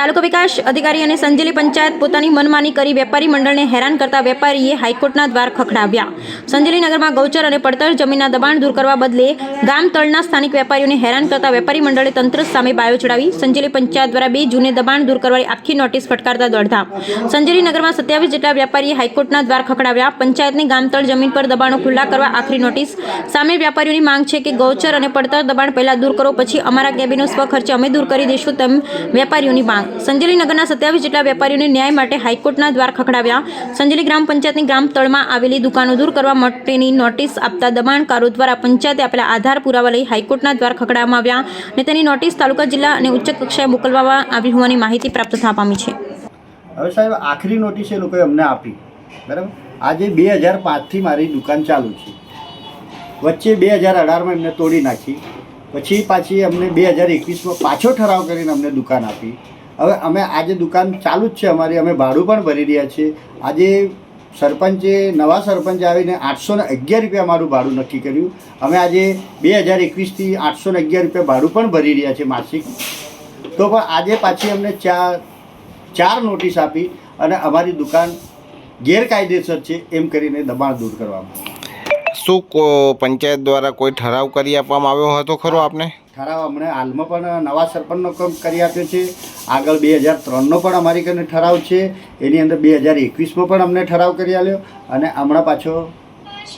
તાલુકા વિકાસ અધિકારી અને સંજેલી પંચાયત પોતાની મનમાની કરી વેપારી મંડળને હેરાન કરતા વેપારીએ હાઈકોર્ટના દ્વાર ખખડાવ્યા. સંજેલી નગરમાં ગૌચર અને પડતર જમીનના દબાણ દૂર કરવા બદલે ગામ તળના સ્થાનિક વેપારીઓને હેરાન કરતા વેપારી મંડળે તંત્ર સામે બાયો ચડાવી સંજેલી પંચાયત દ્વારા બે જૂને દબાણ દૂર કરવાની આખી નોટિસ ફટકારતા દોડધામ સંજેલી નગરમાં સત્યાવીસ જેટલા વેપારીએ હાઈકોર્ટના દ્વાર ખખડાવ્યા. પંચાયતની ગામતળ જમીન પર દબાણો ખુલ્લા કરવા આખરી નોટિસ. સામે વેપારીઓની માંગ છે કે ગૌચર અને પડતર દબાણ પહેલા દૂર કરો, પછી અમારા કેબિનો સ્વખર્ચે અમે દૂર કરી દઈશું તેમ વેપારીઓની માંગ. સંજેલી નગરના સત્યાવીસ જેટલા વેપારીઓને ન્યાય માટે હાઈકોર્ટના દ્વાર ખખડાવ્યા. સંજેલી ગ્રામ પંચાયતની ગ્રામ તળમાં આવેલી દુકાનો દૂર કરવા માટેની નોટિસ આપતા દબાણકારો દ્વારા પંચાયતે આપેલા આધાર પુરાવા લઈ હાઈકોર્ટના દ્વાર ખખડાવવામાં આવ્યા અને તેની નોટિસ તાલુકા, જિલ્લા અને ઉચ્ચ કક્ષાએ મોકલવામાં આવી હોવાની માહિતી પ્રાપ્ત થવા પામી છે. હવે સાહેબ, આખરી નોટિસ એ લોકોએ અમને આપી. બરાબર? આજે બે હજાર પાંચથી મારી દુકાન ચાલુ છે. વચ્ચે બે હજાર અઢારમાં એમને તોડી નાખી. પછી પાછી અમને બે હજાર એકવીસમાં પાછો ઠરાવ કરીને અમને દુકાન આપી. હવે અમે આજે દુકાન ચાલુ જ છે અમારી. અમે ભાડું પણ ભરી રહ્યા છીએ. આજે સરપંચે, નવા સરપંચ આવીને આઠસો ને અગિયાર રૂપિયા અમારું ભાડું નક્કી કર્યું. અમે આજે બે હજાર એકવીસથી આઠસો ને અગિયાર રૂપિયા ભાડું પણ ભરી રહ્યા છીએ માસિક. તો પણ આજે પાછી અમને ચાર ચાર નોટિસ આપી અને અમારી દુકાન ગેરકાયદેસર છે એમ કરીને દબાણ દૂર કરવામાં. શું કો- પંચાયત દ્વારા કોઈ ઠરાવ કરી આપવામાં આવ્યો હતો ખરો આપને? ઠરાવ અમને હાલમાં પણ નવા સરપંચનો કામ કરી આપ્યો છે. આગળ બે હજાર ત્રણનો પણ અમારી કને ઠરાવ છે. એની અંદર બે હજાર એકવીસમાં પણ અમને ઠરાવ કરી આપ્યો અને હમણાં પાછો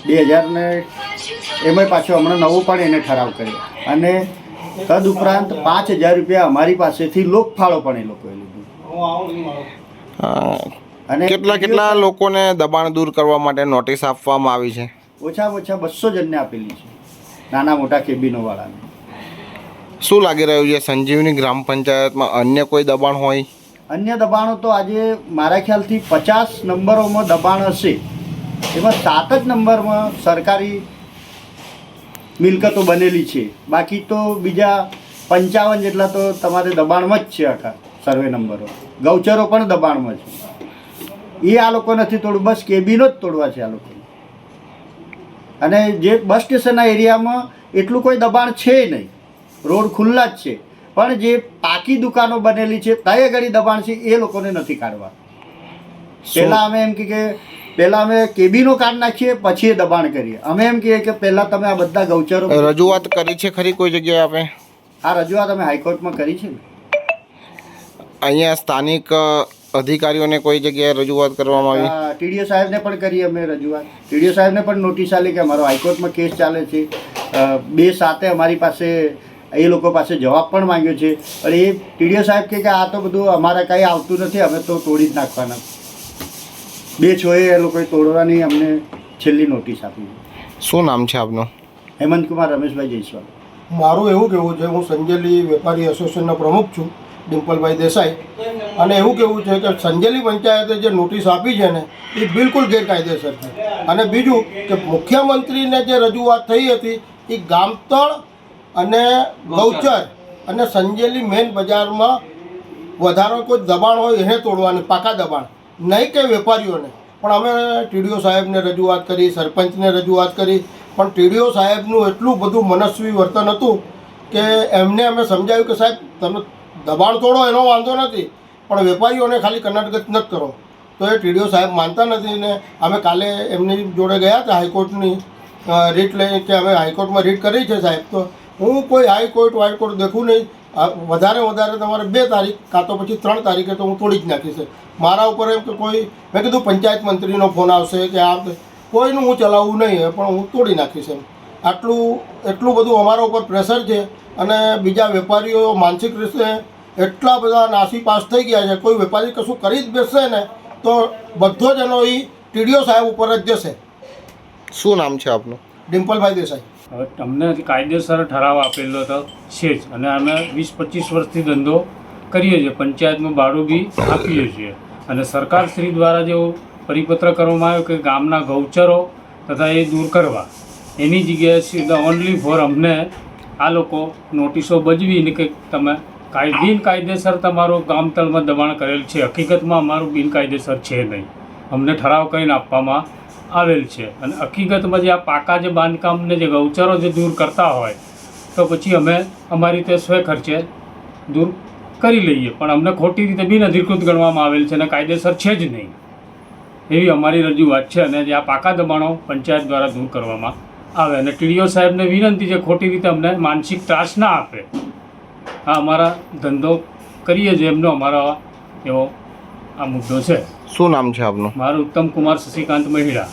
બે હજારને એમાંય પાછો હમણાં નવો પણ એને ઠરાવ કર્યો. અને તદ ઉપરાંત પાંચ હજાર રૂપિયા અમારી પાસેથી લોકફાળો પણ એ લોકોએ લીધો. અને કેટલા કેટલા લોકોને દબાણ દૂર કરવા માટે નોટિસ આપવામાં આવી છે? ઓછામાં ઓછા બસો જણને આપેલી છે નાના મોટા કેબિનોવાળાને શું લાગી રહ્યું છે સંજીવની ગ્રામ પંચાયતમાં અન્ય કોઈ દબાણ હોય? અન્ય દબાણો તો આજે મારા ખ્યાલથી પચાસ નંબરોમાં દબાણ હશે. એમાં સાત જ નંબરમાં સરકારી મિલકતો બનેલી છે. બાકી તો બીજા પંચાવન જેટલા તો તમારે દબાણમાં જ છે આખા સર્વે નંબરો. ગૌચરો પણ દબાણમાં છે. એ આ લોકો નથી તોડવું બસ કેબિનો જ તોડવા છે આ લોકો. અને જે બસ સ્ટેશનના એરિયામાં એટલું કોઈ દબાણ છે નહીં. રોડ ખુલ્લા જ છે. પણ જે પાકી દુકાનો બનેલી છે ત્યાં આગળ દબાણ છે એ લોકોને નથી કાઢવા. પહેલાં અમે એમ કે પહેલાં અમે કેબીનો કાઢ નાખીએ પછી એ દબાણ કરીએ. અમે એમ કહીએ કે પહેલાં તમે આ બધા ગૌચરો રજૂઆત કરી છે ખરી કોઈ જગ્યાએ આપણે? આ રજૂઆત અમે હાઈકોર્ટમાં કરી છે ને. અહીંયા સ્થાનિક અધિકારીઓને કોઈ જગ્યાએ રજૂઆત કરવામાં આવી? ટીડીઓ સાહેબને પણ કરી અમે રજૂઆત. ટીડીઓ સાહેબને પણ નોટિસ આલી કે અમારો હાઈકોર્ટમાં કેસ ચાલે છે. બે સાતે અમારી પાસે એ લોકો પાસે જવાબ પણ માંગ્યો છે. પણ એ ટીડીઓ સાહેબ કે આ તો બધું અમારે કાંઈ આવતું નથી અમે તો તોડી જ નાખવાના. બે છોએ એ લોકોએ તોડવાની અમને છેલ્લી નોટિસ આપી. શું નામ છે આપનું? હેમંતકુમાર રમેશભાઈ જયસ્વાલ. મારું એવું કહેવું છે હું સંજેલી વેપારી એસોસિએશનનો પ્રમુખ છું. ડિમ્પલભાઈ દેસાઈ. અને એવું કહેવું છે કે સંજેલી પંચાયતે જે નોટિસ આપી છે ને, એ બિલકુલ ગેરકાયદેસર છે. અને બીજું કે મુખ્યમંત્રીને જે રજૂઆત થઈ હતી, એ ગામતળ અને ગૌચર અને સંજેલી મેન બજારમાં વધારો કોઈ દબાણ હોય એને તોડવાની, પાકા દબાણ. નહીં કે વેપારીઓને. પણ અમે ટીડીઓ સાહેબને રજૂઆત કરી, સરપંચને રજૂઆત કરી, પણ ટીડીઓ સાહેબનું એટલું બધું મનસ્વી વર્તન હતું કે એમને અમે સમજાવ્યું કે સાહેબ, તમે દબાણ તોડો, એનો વાંધો નથી. પણ વેપારીઓને ખાલી કર્ણાટક નથી કરો. તો એ ટીડીઓ સાહેબ માનતા નથી ને અમે કાલે એમની જોડે ગયા હતા હાઈકોર્ટની રીટ લઈ કે અમે હાઈકોર્ટમાં રીટ કરી છે સાહેબ. તો હું કોઈ હાઈકોર્ટ વાઈકોર્ટ દેખું નહીં. વધારે વધારે તમારે બે તારીખ કાં તો પછી ત્રણ તારીખે તો હું તોડી જ નાખીશ મારા ઉપર એમ કે કોઈ, મેં કીધું પંચાયત મંત્રીનો ફોન આવશે કે આ કોઈનું હું ચલાવવું નહીં, પણ હું તોડી નાખીશ એમ. આટલું, એટલું બધું અમારા ઉપર પ્રેશર છે. અને બીજા વેપારીઓ માનસિક રીતે એટલા બધા નાસી પાસ થઈ ગયા છે કોઈ વેપારી કશું કરી જ બેસશે ને તો બધો જ એનો એ ટીડીઓ સાહેબ ઉપર જ જશે. શું નામ છે આપનું? ડિમ્પલભાઈ દેસાઈ. હવે તમને કાયદેસર ઠરાવ આપેલો તો છે જ અને અમે વીસ પચીસ વર્ષથી ધંધો કરીએ છીએ પંચાયતનું ભાડું બી આપીએ છીએ. અને સરકારશ્રી દ્વારા જેવો પરિપત્ર કરવામાં આવ્યો કે ગામના ગૌચરો તથા એ દૂર કરવા એની જગ્યાએ સીધા ઓનલી ફોર અમને આ લોકો નોટિસો બજવીને કે તમે કાય, બિનકાયદેસર તમારું ગામતળમાં દબાણ કરેલ છે. હકીકતમાં અમારું બિનકાયદેસર છે નહીં. અમને ઠરાવ કરીને આપવામાં આવેલ છે. અને હકીકતમાં જે આ પાકા જે બાંધકામને જે ગૌચરો જે દૂર કરતા હોય, તો પછી અમે અમારી રીતે સ્વય ખર્ચે દૂર કરી લઈએ. પણ અમને ખોટી રીતે બિન અધિકૃત ગણવામાં આવેલ છે અને કાયદેસર છે જ નહીં. એવી અમારી રજૂઆત છે અને જે આ પાકા દબાણો પંચાયત દ્વારા દૂર કરવામાં આવે અને ટીડીઓ સાહેબને વિનંતી છે ખોટી રીતે અમને માનસિક ત્રાસ ના આપે. આ અમારા ધંધો કરીએ છીએ એમનો અમારો એવો આ મુદ્દો છે. શું નામ છે આપનું? મારું ઉત્તમ કુમાર શશિકાંત મહિડા.